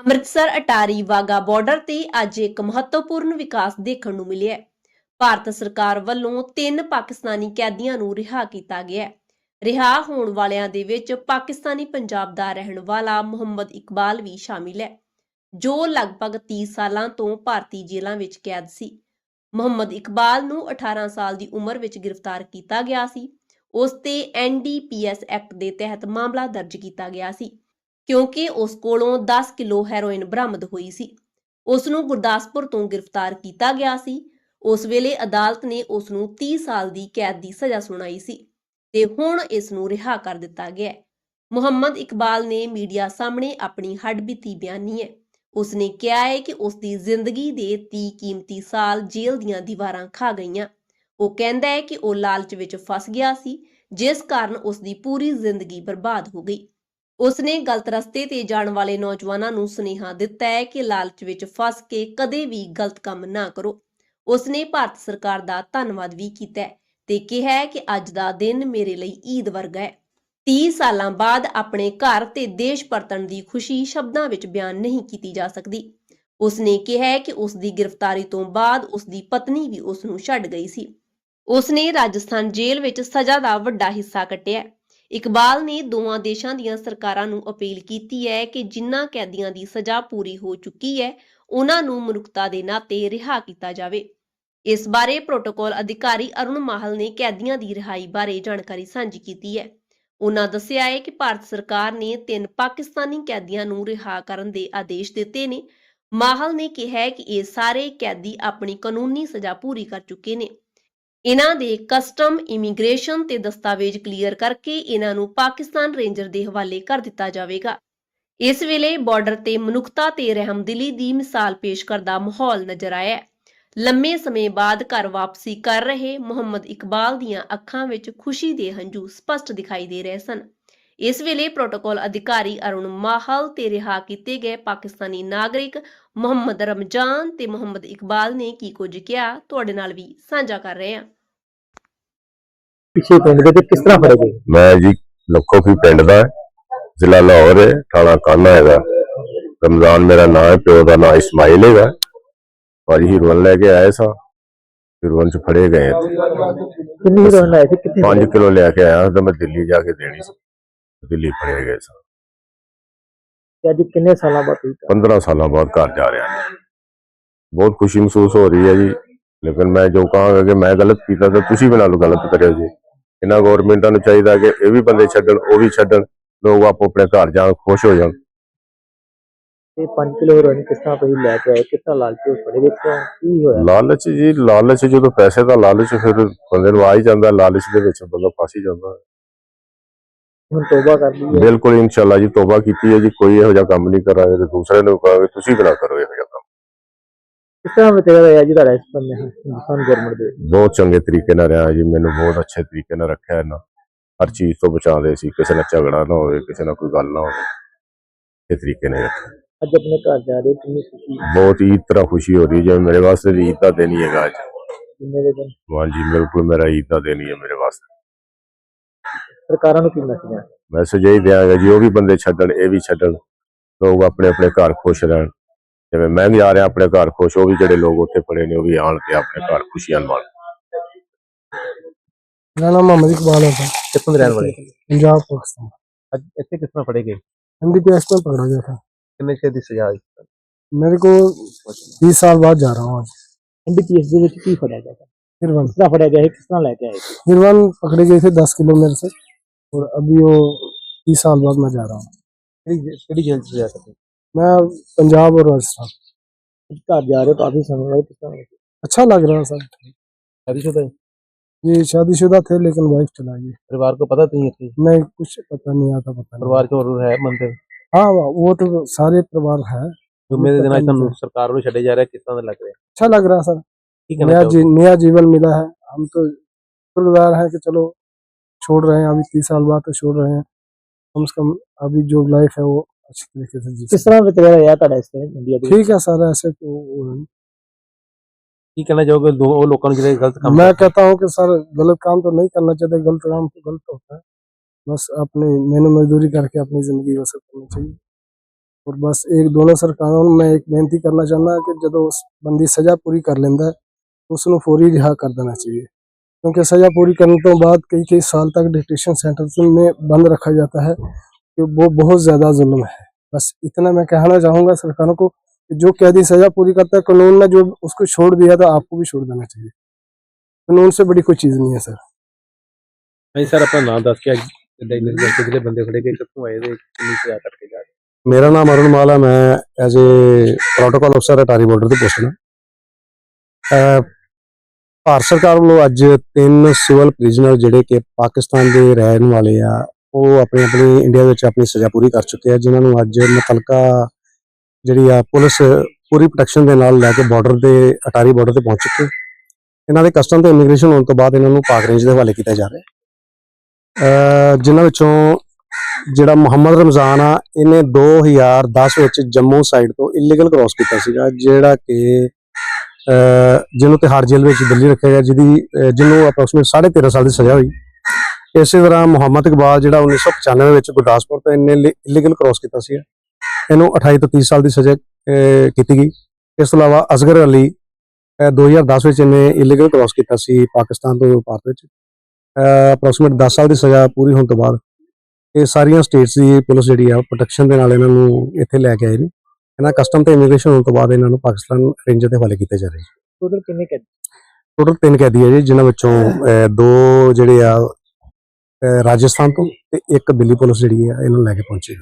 Amritsar Attari Wagah border ਤੇ ਅੱਜ ਇੱਕ ਮਹੱਤਵਪੂਰਨ ਵਿਕਾਸ ਦੇਖਣ ਨੂੰ ਮਿਲਿਆ ਹੈ। ਭਾਰਤ ਸਰਕਾਰ ਵੱਲੋਂ ਤਿੰਨ ਪਾਕਿਸਤਾਨੀ ਕੈਦੀਆਂ ਨੂੰ ਰਿਹਾ ਕੀਤਾ ਗਿਆ ਹੈ। ਰਿਹਾ ਹੋਣ ਵਾਲਿਆਂ ਦੇ ਵਿੱਚ ਪਾਕਿਸਤਾਨੀ ਪੰਜਾਬ ਦਾ ਰਹਿਣ ਵਾਲਾ ਮੁਹੰਮਦ ਇਕਬਾਲ ਵੀ ਸ਼ਾਮਿਲ ਹੈ, ਜੋ ਲਗਭਗ 30 ਸਾਲਾਂ ਤੋਂ ਭਾਰਤੀ ਜੇਲ੍ਹਾਂ ਵਿੱਚ ਕੈਦ ਸੀ। ਮੁਹੰਮਦ ਇਕਬਾਲ ਨੂੰ 18 ਸਾਲ ਦੀ ਉਮਰ ਵਿੱਚ ਗ੍ਰਿਫਤਾਰ ਕੀਤਾ ਗਿਆ ਸੀ। ਉਸ ਤੇ ਐਨਡੀਪੀਐਸ ਐਕਟ ਦੇ ਤਹਿਤ ਮਾਮਲਾ ਦਰਜ ਕੀਤਾ ਗਿਆ ਸੀ। ਕਿਉਂਕਿ ਉਸ ਕੋਲੋਂ 10 ਕਿਲੋ ਹੈਰੋਇਨ ਬਰਾਮਦ ਹੋਈ ਸੀ। ਉਸ ਨੂੰ ਗੁਰਦਾਸਪੁਰ ਤੋਂ ਗ੍ਰਿਫਤਾਰ ਕੀਤਾ ਗਿਆ ਸੀ। ਉਸ ਵੇਲੇ ਅਦਾਲਤ ਨੇ ਉਸ ਨੂੰ 30 ਸਾਲ ਦੀ ਕੈਦ ਦੀ ਸਜ਼ਾ ਸੁਣਾਈ ਸੀ ਤੇ ਹੁਣ ਇਸ ਨੂੰ ਰਿਹਾ ਕਰ ਦਿੱਤਾ ਗਿਆ। ਹੈ ਮੁਹੰਮਦ ਇਕਬਾਲ ਨੇ ਮੀਡੀਆ ਸਾਹਮਣੇ ਆਪਣੀ ਹੱਡਬੀਤੀ ਬਿਆਨੀ ਹੈ। ਉਸ ਨੇ ਕਿਹਾ ਹੈ ਕਿ ਉਸ ਦੀ ਜ਼ਿੰਦਗੀ ਦੇ 30 ਕੀਮਤੀ ਸਾਲ ਜੇਲ੍ਹ ਦੀਆਂ ਦੀਵਾਰਾਂ ਖਾ ਗਈਆਂ। ਉਹ ਕਹਿੰਦਾ ਹੈ ਕਿ ਉਹ ਲਾਲਚ ਵਿੱਚ ਫਸ ਗਿਆ ਸੀ, ਜਿਸ ਕਾਰਨ ਉਸ ਦੀ ਪੂਰੀ ਜ਼ਿੰਦਗੀ ਬਰਬਾਦ ਹੋ ਗਈ। ਉਸ ਨੇ ਗਲਤ ਰਸਤੇ ਤੇ ਜਾਣ ਵਾਲੇ ਨੌਜਵਾਨਾਂ ਨੂੰ ਸੁਨੇਹਾ ਦਿੱਤਾ ਹੈ ਕਿ ਲਾਲਚ ਵਿੱਚ ਫਸ ਕੇ ਕਦੇ ਵੀ ਗਲਤ ਕੰਮ ਨਾ ਕਰੋ। ਉਸ ਨੇ ਭਾਰਤ ਸਰਕਾਰ ਦਾ ਧੰਨਵਾਦ ਵੀ ਕੀਤਾ ਹੈ ਤੇ ਕਿਹਾ ਹੈ ਕਿ ਅੱਜ ਦਾ ਦਿਨ ਮੇਰੇ ਲਈ ਈਦ ਵਰਗਾ ਹੈ। 30 ਸਾਲਾਂ ਬਾਅਦ ਆਪਣੇ ਘਰ ਤੇ ਦੇਸ਼ ਪਰਤਣ ਦੀ ਖੁਸ਼ੀ ਸ਼ਬਦਾਂ ਵਿੱਚ ਬਿਆਨ ਨਹੀਂ ਕੀਤੀ ਜਾ ਸਕਦੀ। ਉਸ ਨੇ ਕਿਹਾ ਕਿ ਉਸ ਦੀ ਗ੍ਰਿਫਤਾਰੀ ਤੋਂ ਬਾਅਦ ਉਸ ਦੀ ਪਤਨੀ ਵੀ ਉਸ ਨੂੰ ਛੱਡ ਗਈ ਸੀ। ਉਸ ਨੇ ਰਾਜਸਥਾਨ ਜੇਲ੍ਹ ਵਿੱਚ ਸਜ਼ਾ ਦਾ ਵੱਡਾ ਹਿੱਸਾ ਕੱਟਿਆ ਇਕਬਾਲ ਨੇ ਦੋਵਾਂ ਦੇਸ਼ਾਂ ਦੀਆਂ ਸਰਕਾਰਾਂ ਨੂੰ ਅਪੀਲ ਕੀਤੀ ਹੈ ਕਿ ਜਿਨ੍ਹਾਂ ਕੈਦੀਆਂ ਦੀ ਸਜ਼ਾ ਪੂਰੀ ਹੋ ਚੁੱਕੀ ਹੈ, ਉਹਨਾਂ ਨੂੰ ਮਨੁੱਖਤਾ ਦੇ ਨਾਤੇ ਰਿਹਾ ਕੀਤਾ ਜਾਵੇ। ਇਸ ਬਾਰੇ ਪ੍ਰੋਟੋਕਾਲ ਅਧਿਕਾਰੀ ਅਰੁਣ ਮਾਹਲ ਨੇ ਕੈਦੀਆਂ ਦੀ ਰਿਹਾਈ ਬਾਰੇ ਜਾਣਕਾਰੀ ਸਾਂਝੀ ਕੀਤੀ ਹੈ। ਉਹਨਾਂ ਦੱਸਿਆ ਹੈ ਕਿ ਭਾਰਤ ਸਰਕਾਰ ਨੇ ਤਿੰਨ ਪਾਕਿਸਤਾਨੀ ਕੈਦੀਆਂ ਨੂੰ ਰਿਹਾ ਕਰਨ ਦੇ ਆਦੇਸ਼ ਦਿੱਤੇ ਨੇ। ਮਾਹਲ ਨੇ ਕਿਹਾ ਕਿ ਇਹ ਸਾਰੇ ਕੈਦੀ ਆਪਣੀ ਕਾਨੂੰਨੀ ਸਜ਼ਾ ਪੂਰੀ ਕਰ ਚੁੱਕੇ ਨੇ। ਇਹਨਾਂ ਦੇ ਕਸਟਮ ਇਮੀਗ੍ਰੇਸ਼ਨ ਤੇ ਦਸਤਾਵੇਜ਼ ਕਲੀਅਰ ਕਰਕੇ ਇਹਨਾਂ ਨੂੰ ਪਾਕਿਸਤਾਨ ਰੇਂਜਰ ਦੇ ਹਵਾਲੇ ਕਰ ਦਿੱਤਾ ਜਾਵੇਗਾ। ਇਸ ਵੇਲੇ ਬਾਰਡਰ ਤੇ ਮਨੁੱਖਤਾ ਤੇ ਰਹਿਮਦਿਲੀ ਦੀ ਮਿਸਾਲ ਪੇਸ਼ ਕਰਦਾ ਮਾਹੌਲ ਨਜ਼ਰ ਆਇਆ ਲੰਮੇ ਸਮੇਂ ਬਾਅਦ ਘਰ ਵਾਪਸੀ ਕਰ ਰਹੇ ਮੁਹੰਮਦ ਇਕਬਾਲ ਦੀਆਂ ਅੱਖਾਂ ਵਿੱਚ ਖੁਸ਼ੀ ਦੇ ਹੰਝੂ ਸਪਸ਼ਟ ਦਿਖਾਈ ਦੇ ਰਹੇ ਸਨ। ਇਸ ਵੇਲੇ ਪ੍ਰੋਟੋਕਾਲ ਅਧਿਕਾਰੀ ਅਰੁਣ ਮਾਹਲ ਤੇ ਰਿਹਾ ਕੀਤੇ ਗਏ ਪਾਕਿਸਤਾਨੀ ਨਾਗਰਿਕ ਮੁਹੰਮਦ ਰਮਜ਼ਾਨ ਤੇ ਮੁਹੰਮਦ ਇਕਬਾਲ ਨੇ ਕੀ ਕੁਝ ਕਿਹਾ ਤੁਹਾਡੇ ਨਾਲ ਵੀ ਸਾਂਝਾ ਕਰ ਰਹੇ ਹਾਂ। ਪਿੱਛੇ ਪਿੰਡ ਦੇ ਤੇ ਕਿਸ ਤਰ੍ਹਾਂ ਫੜੇ ਗਏ? ਮੈਂ ਜੀ ਲੱਖੋਫੀ ਪਿੰਡ ਦਾ ਹੈ, ਜ਼ਿਲ੍ਹਾ ਲਾਹੌਰ ਹੈ ਥਾਣਾ ਕਾਨਾ ਹੈਗਾ। ਰਮਜ਼ਾਨ ਮੇਰਾ ਨਾਮ ਹੈ ਪਿਓ ਦਾ ਨਾਮ ਇਸਮਾਈਲ ਹੈਗਾ। ਭਾਜੀ ਹੀਰੋਨ ਲੈ ਕੇ ਆਏ ਸਾਂ ਹੀਰੋਨ ਚ ਫੜੇ ਗਏ ਕਿੰਨੀ ਹੀਰੋਇਨ ਆਈ ਸੀ ਕਿੱਥੇ 5 ਕਿਲੋ ਲੈ ਕੇ ਆਇਆ ਤਾਂ ਮੈਂ ਦਿੱਲੀ ਜਾ ਕੇ ਦੇਣੀ ਸੀ। ਦਿੱਲੀ ਫੜੇ ਗਏ ਸਾਂ ਤੇ ਅੱਜ ਕਿੰਨੇ ਸਾਲਾਂ ਬਾਅਦ ਹੋਈ 15 ਸਾਲਾਂ ਬਾਅਦ ਘਰ ਜਾ ਰਿਹਾ ਹਾਂ ਬਹੁਤ ਖੁਸ਼ੀ ਮਹਿਸੂਸ ਹੋ ਰਹੀ ਹੈ ਜੀ। ਲੇਕਿਨ ਮੈਂ ਜੋ ਕਹਾਂਗਾ ਕਿ ਮੈਂ ਗਲਤ ਕੀਤਾ ਤਾਂ ਤੁਸੀਂ ਵੀ ਨਾਲ ਗਲਤ ਕਰਿਓ ਜੀ। ਇਹਨਾਂ ਗਵਰਨਮੈਂਟਾਂ ਨੂੰ ਚਾਹੀਦਾ ਕਿ ਇਹ ਵੀ ਬੰਦੇ ਛੱਡਣ ਉਹ ਵੀ ਛੱਡਣ। ਲੋਕ ਆਪੋ ਆਪਣੇ ਘਰ ਜਾਣ ਖੁਸ਼ ਹੋ ਜਾਣ। ਤੇ 5 ਕਿਲੋ ਹੀਰੋਇਨ ਕਿਸ ਤਰ੍ਹਾਂ ਤੁਸੀਂ ਲੈ ਕੇ ਆਏ ਤਰ੍ਹਾਂ ਲਾਲਚੀ ਫੜੇ ਗਏ ਕਿਉਂ ਕੀ ਹੋਇਆ? ਲਾਲਚ ਜੀ ਲਾਲਚ ਜਦੋਂ ਪੈਸੇ ਦਾ ਲਾਲਚ ਫਿਰ ਬੰਦੇ ਨੂੰ ਆ ਹੀ ਜਾਂਦਾ ਲਾਲਚ ਦੇ ਵਿੱਚ ਬੰਦਾ ਫਸ ਹੀ ਜਾਂਦਾ। ਹੁਣ ਤੋਬਾ ਕਰ ਲਈ ਹੈ ਬਿਲਕੁਲ ਇਨਸ਼ਾਅੱਲਾ ਜੀ ਤੋਬਾ ਕੀਤੀ ਹੈ ਜੀ ਕੋਈ ਇਹੋ ਜਿਹਾ ਕੰਮ ਨਹੀਂ ਕਰਾਂਗੇ ਤੇ ਦੂਸਰੇ ਨੂੰ ਕਹਾਂਗੇ ਤੁਸੀਂ ਵੀ ਨਾ ਕਰੋ ਇਹੋ ਜਿਹਾ ਕੰਮ। ਕਿਸ ਤਰ੍ਹਾਂ ਬਤੇਰਾ ਰਿਹਾ ਜੀ ਤੁਹਾਡਾ ਇਸ ਬੰਦੇ ਨੇ ਹਿੰਦੁਸਤਾਨ ਗਵਰਨਮੈਂਟ ਦੇ? ਬਹੁਤ ਚੰਗੇ ਤਰੀਕੇ ਨਾਲ ਰਿਹਾ ਜੀ ਮੈਨੂੰ ਬਹੁਤ ਅੱਛੇ ਤਰੀਕੇ ਨਾਲ ਰੱਖਿਆ ਇਹਨਾਂ। ਹਰ ਚੀਜ਼ ਤੋਂ ਬਚਾਉਂਦੇ ਸੀ ਕਿਸੇ ਨਾਲ ਝਗੜਾ ਨਾ ਹੋਵੇ ਕਿਸੇ ਨਾਲ ਕੋਈ ਗੱਲ ਨਾ ਹੋਵੇ। ਇਹ ਤਰੀਕੇ ਨਾਲ ਰੱਖਿਆ ਅੱਜ ਆਪਣੇ ਘਰ ਜਾ ਰਹੇ ਹੋ, ਕਿੰਨੀ ਖੁਸ਼ੀ ਬਹੁਤ ਈਦ ਤਰ੍ਹਾਂ ਖੁਸ਼ੀ ਹੋ ਰਹੀ ਹੈ ਜਿਵੇਂ ਮੇਰੇ ਵਾਸਤੇ ਈਦ ਦਾ ਦਿਨ ਹੀ ਹੈਗਾ ਅੱਜ। ਜਿੰਨੇ ਦੇ ਦਿਨ? ਹਾਂਜੀ ਬਿਲਕੁਲ ਮੇਰਾ ਈਦ ਦਾ ਦਿਨ ਹੀ ਹੈ ਮੇਰੇ ਵਾਸਤੇ। ਸਰਕਾਰਾਂ ਨੂੰ ਕੀ ਮੈਸੇਜ ਹੈ ਮੈਸੇਜ ਇਹ ਦਿਆਂਗਾ ਜੀ ਉਹ ਵੀ ਬੰਦੇ ਛੱਡਣ ਇਹ ਵੀ ਛੱਡਣ ਲੋਕ ਆਪਣੇ ਆਪਣੇ ਘਰ ਖੁਸ਼ ਰਹਿਣ ਜਿਵੇਂ ਮੈਂ ਵੀ ਆ ਰਿਹਾ ਆਪਣੇ ਘਰ ਖੁਸ਼ ਉਹ ਵੀ ਜਿਹੜੇ ਲੋਕ ਉੱਥੇ ਪੜੇ ਨੇ ਉਹ ਵੀ ਆਣ ਤੇ ਆਪਣੇ ਘਰ ਖੁਸ਼ੀਆਂ ਮਾਣ ਮੇਰਾ ਨਾਮ ਮੁਹੰਮਦ ਇਕਬਾਲ है सर ਕਿੱਥੋਂ ਦੇ ਰਹਿਣ ਵਾਲੇ पंजाब पाकिस्तान ਅੱਜ ਇੱਥੇ ਕਿਸ ਤਰ੍ਹਾਂ ਫੜੇ ਗਏ एनडीपीएस में पकड़ा गया था ਕਿੰਨੇ ਚਿਰ ਦੀ ਸਜ਼ਾ ਹੋਈ मेरे को बीस साल बाद जा रहा हूँ आज ਐਨਡੀਪੀਐਸ ਦੇ ਵਿੱਚ ਕੀ ਫੜਿਆ ਗਿਆ हिरवन ਕਿਸ ਤਰ੍ਹਾਂ ਫੜਿਆ ਗਿਆ ਹੈ ਕਿਸ ਤਰ੍ਹਾਂ ਲੈ ਕੇ ਆਏ ਸੀ हिरवन पकड़े गए थे दस किलो मेरे से और अभी वो बीस साल बाद मैं जा रहा हूँ ਕਿਹੜੀ ਕਿਹੜੀ ਜੇਲ੍ਹ 'ਚ ਜਾ ਸਕਦੇ मैं पंजाब और राजस्थान ਘਰ ਜਾ ਰਹੇ ਹੋ ਕਾਫੀ ਸਮੇਂ ਬਾਅਦ ਕਿਸ ਤਰ੍ਹਾਂ ਲੱਗਾ? अच्छा लग रहा है सर शादीशुदा है? ये शादीशुदा थे लेकिन वाइफ चला गई परिवार को पता नहीं है नहीं कुछ पता नहीं आता पता नहीं ਪਰਿਵਾਰ 'ਚ ਹੋਰ ਹੈ ਮੰਦੇ हाँ वो तो सारे परिवार है ਜੁਮੇ ਦੇ ਦਿਨ ਅੱਜ पता नहीं ਤੁਹਾਨੂੰ ਸਰਕਾਰ ਵੱਲੋਂ ਛੱਡੇ ਜਾ ਰਿਹਾ ਕਿਸ ਤਰ੍ਹਾਂ ਦਾ ਲੱਗ ਰਿਹਾ अच्छा लग रहा है सर ਕੀ ਕਹਿਣਾ नया ਚਾਹੋਗੇ जी, नया जीवन मिला है हम तो शुक्रगुजार हैं कि चलो छोड़ रहे हैं अभी तीस साल बाद तो छोड़ रहे हैं कम से कम अभी जो लाइफ है वो अच्छी तरीके से जी ਕਿਸ ਤਰ੍ਹਾਂ ਬਤੇਰਾ ਰਿਹਾ ਤੁਹਾਡਾ ਇਸ ਤੇ ਇੰਡੀਆ ਦੇ ਵਿੱਚ? ठीक है सर ऐसे तो वो- ਕੀ ਕਹਿਣਾ ਚਾਹੋਗੇ ਲੋ- ਉਹ ਲੋਕਾਂ ਨੂੰ ਜਿਹੜੇ ਗਲਤ ਕੰਮ मैं कहता हूँ कि सर गलत काम तो नहीं करना चाहिए गलत काम तो गलत होता है बस अपनी मेहनत मजदूरी करके अपनी जिंदगी बसर करनी चाहिए ਔਰ ਬਸ ਇੱਕ ਦੋਨੋਂ ਸਰਕਾਰਾਂ ਨੂੰ ਮੈਂ ਇੱਕ ਬੇਨਤੀ ਕਰਨਾ ਚਾਹੁੰਦਾ ਕਿ ਜਦੋਂ ਉਸ ਬੰਦੀ ਸਜ਼ਾ ਪੂਰੀ ਕਰ ਲੈਂਦਾ ਹੈ ਉਸ ਨੂੰ ਫੌਰੀ ਰਿਹਾ ਕਰ ਦੇਣਾ चाहिए क्योंकि सजा पूरी करने तो बाद कई कई साल तक डिटेशन सेंटर में बंद रखा जाता है कि वो बहुत ज़्यादा जुल्म है। बस इतना मैं कहना चाहूँगा सरकारों को कि जो कैदी सजा पूरी करता है कानून ने जो उसको छोड़ दिया था आपको भी छोड़ देना चाहिए। कानून से बड़ी कोई चीज़ नहीं है सर। नहीं सर अपना नाम दस के बंदे खड़े गए मेरा नाम अरुण माला मैं एज ए प्रोटोकॉल अफसर अटारी बॉर्डर तो पूछना ਭਾਰਤ ਸਰਕਾਰ ਵੱਲੋਂ ਅੱਜ ਤਿੰਨ ਸਿਵਲ ਪ੍ਰਿਜ਼ਨਰ ਜਿਹੜੇ ਕਿ ਪਾਕਿਸਤਾਨ ਦੇ ਰਹਿਣ ਵਾਲੇ ਆ, ਉਹ ਆਪਣੇ ਆਪਣੇ ਇੰਡੀਆ ਵਿੱਚ ਆਪਣੀ ਸਜ਼ਾ ਪੂਰੀ ਕਰ ਚੁੱਕੇ ਆ, ਜਿਨ੍ਹਾਂ ਨੂੰ ਅੱਜ ਮੁਤਲਕਾ ਜਿਹੜੀ ਆ ਪੁਲਿਸ ਪੂਰੀ ਪ੍ਰੋਟੈਕਸ਼ਨ ਦੇ ਨਾਲ ਲੈ ਕੇ ਬਾਰਡਰ ਦੇ ਅਟਾਰੀ ਬਾਰਡਰ ਤੇ ਪਹੁੰਚ ਚੁੱਕੇ ਇਹਨਾਂ ਦੇ ਕਸਟਮ ਤੇ ਇਮੀਗ੍ਰੇਸ਼ਨ ਹੋਣ ਤੋਂ ਬਾਅਦ ਇਹਨਾਂ ਨੂੰ ਪਾਕ ਰੇਂਜ ਦੇ ਹਵਾਲੇ ਕੀਤਾ ਜਾ ਰਿਹਾ ਜਿਨ੍ਹਾਂ ਵਿੱਚੋਂ ਜਿਹੜਾ ਮੁਹੰਮਦ ਰਮਜ਼ਾਨ ਆ, ਇਹਨੇ 2010 ਵਿੱਚ ਜੰਮੂ ਸਾਈਡ ਤੋਂ ਇਲੀਗਲ ਕ੍ਰਾਸ ਕੀਤਾ ਸੀਗਾ, ਜਿਹੜਾ ਕਿ ਜਿਹਨੂੰ ਤਿਹਾੜ ਜੇਲ੍ਹ ਵਿੱਚ ਦਿੱਲੀ ਰੱਖਿਆ ਗਿਆ ਜਿਹਦੀ ਜਿਹਨੂੰ ਅਪਰੋਕਸੀਮੇਟ 13.5 ਸਾਲ ਦੀ ਸਜ਼ਾ ਹੋਈ। ਇਸੇ ਤਰ੍ਹਾਂ ਮੁਹੰਮਦ ਇਕਬਾਲ ਜਿਹੜਾ 1995 ਵਿੱਚ ਗੁਰਦਾਸਪੁਰ ਤੋਂ ਇਹਨੇ ਇਲੀਗਲ ਕ੍ਰਾਸ ਕੀਤਾ ਸੀ। ਇਹਨੂੰ 28 ਤੋਂ 30 ਸਾਲ ਦੀ ਸਜ਼ਾ ਕੀਤੀ ਗਈ। ਇਸ ਤੋਂ ਇਲਾਵਾ ਅਸਗਰ ਅਲੀ ਅਹ, 2010 ਵਿੱਚ ਇਹਨੇ ਇਲੀਗਲ ਕ੍ਰਾਸ ਕੀਤਾ ਸੀ ਪਾਕਿਸਤਾਨ ਤੋਂ ਭਾਰਤ ਵਿੱਚ। ਅਪਰੋਕਸੀਮੇਟ 10 ਸਾਲ ਦੀ ਸਜ਼ਾ ਪੂਰੀ ਹੋਣ ਤੋਂ ਬਾਅਦ ਇਹ ਸਾਰੀਆਂ ਸਟੇਟਸ ਦੀ ਪੁਲਿਸ ਜਿਹੜੀ ਆ ਪ੍ਰੋਟੈਕਸ਼ਨ ਦੇ ਨਾਲ ਇਹਨਾਂ ਨੂੰ ਇੱਥੇ ਲੈ ਕੇ ਆਏ ਨੇ। ਇਹਨਾਂ ਕਸਟਮ ਤੇ ਇਮੀਗ੍ਰੇਸ਼ਨ ਹੋਣ ਤੋਂ ਬਾਅਦ ਇਹਨਾਂ ਨੂੰ ਪਾਕਿਸਤਾਨ ਰੇਂਜ ਦੇ ਹਵਾਲੇ ਕੀਤੇ ਜਾ ਰਹੇ ਟੋਟਲ ਕਿੰਨੇ ਕੈਦੀ? ਟੋਟਲ ਤਿੰਨ ਕੈਦੀ ਹੈ ਜੀ ਜਿਨ੍ਹਾਂ ਵਿੱਚੋਂ ਦੋ ਜਿਹੜੇ ਆ ਰਾਜਸਥਾਨ ਤੋਂ ਤੇ ਇੱਕ ਦਿੱਲੀ ਪੁਲਿਸ ਜਿਹੜੀ ਆ ਇਹਨਾਂ ਨੂੰ ਲੈ ਕੇ ਪਹੁੰਚੀ।